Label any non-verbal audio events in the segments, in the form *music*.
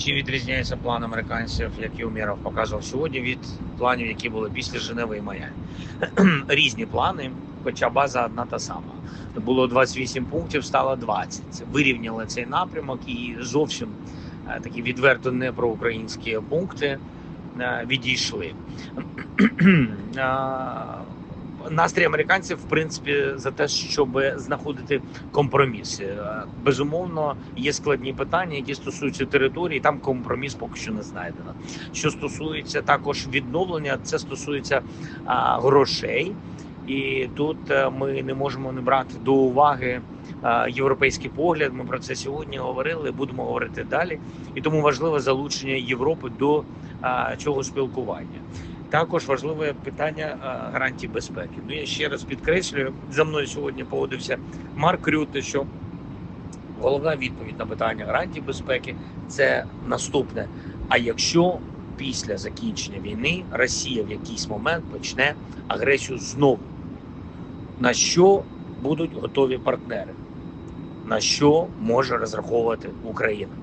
Чи відрізняється план американців, який Умєров показував сьогодні, від планів, які були після Женеви і Майамі? *clears throat* Різні плани, хоча база одна та сама. Було 28 пунктів, стало 20. Вирівняли цей напрямок і зовсім е, такі відверто не проукраїнські пункти е, відійшли. *clears throat* Настрій американців, в принципі, за те, щоб знаходити компроміси. Е, Безумовно, є складні питання, які стосуються території. Там компроміс поки що не знайдено. Що стосується також відновлення, це стосується а, грошей, і тут е, ми не можемо не брати до уваги е, європейський погляд. Ми про це сьогодні говорили. Будемо говорити далі. І тому важливе залучення Європи до цього спілкування. Також важливе питання гарантій безпеки. Ну я ще раз підкреслюю, за мною сьогодні погодився Марк Рюте, що головна відповідь на питання гарантій безпеки це наступне. А якщо після закінчення війни Росія в якийсь момент почне агресію знову, на що будуть готові партнери? На що може розраховувати Україна?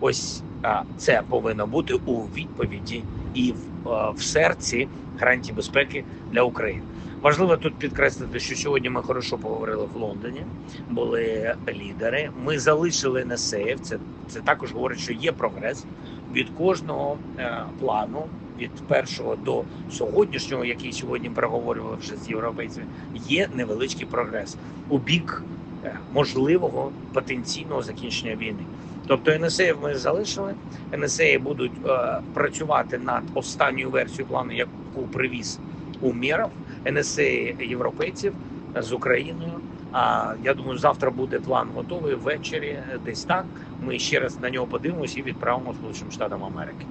Ось а, це повинно бути у відповіді і в, а, в серці гарантій безпеки для України. Важливо тут підкреслити, що сьогодні ми хорошо поговорили в Лондоні. Були лідери. Ми залишили НСЕФ. Це, це також говорить, що є прогрес від кожного е, плану. Від першого до сьогоднішнього, який сьогодні переговорювали вже з європейцями, є невеличкий прогрес у бік е, можливого потенційного закінчення війни. Тобто НСЕ ми залишили. НСЕ будуть е, працювати над останньою версією плану, яку привіз Умєров, НСЕ європейців е, з Україною. А я думаю, завтра буде план готовий ввечері, е, десь так. Ми ще раз на нього подивимося і відправимо Сполученим Штатам Америки.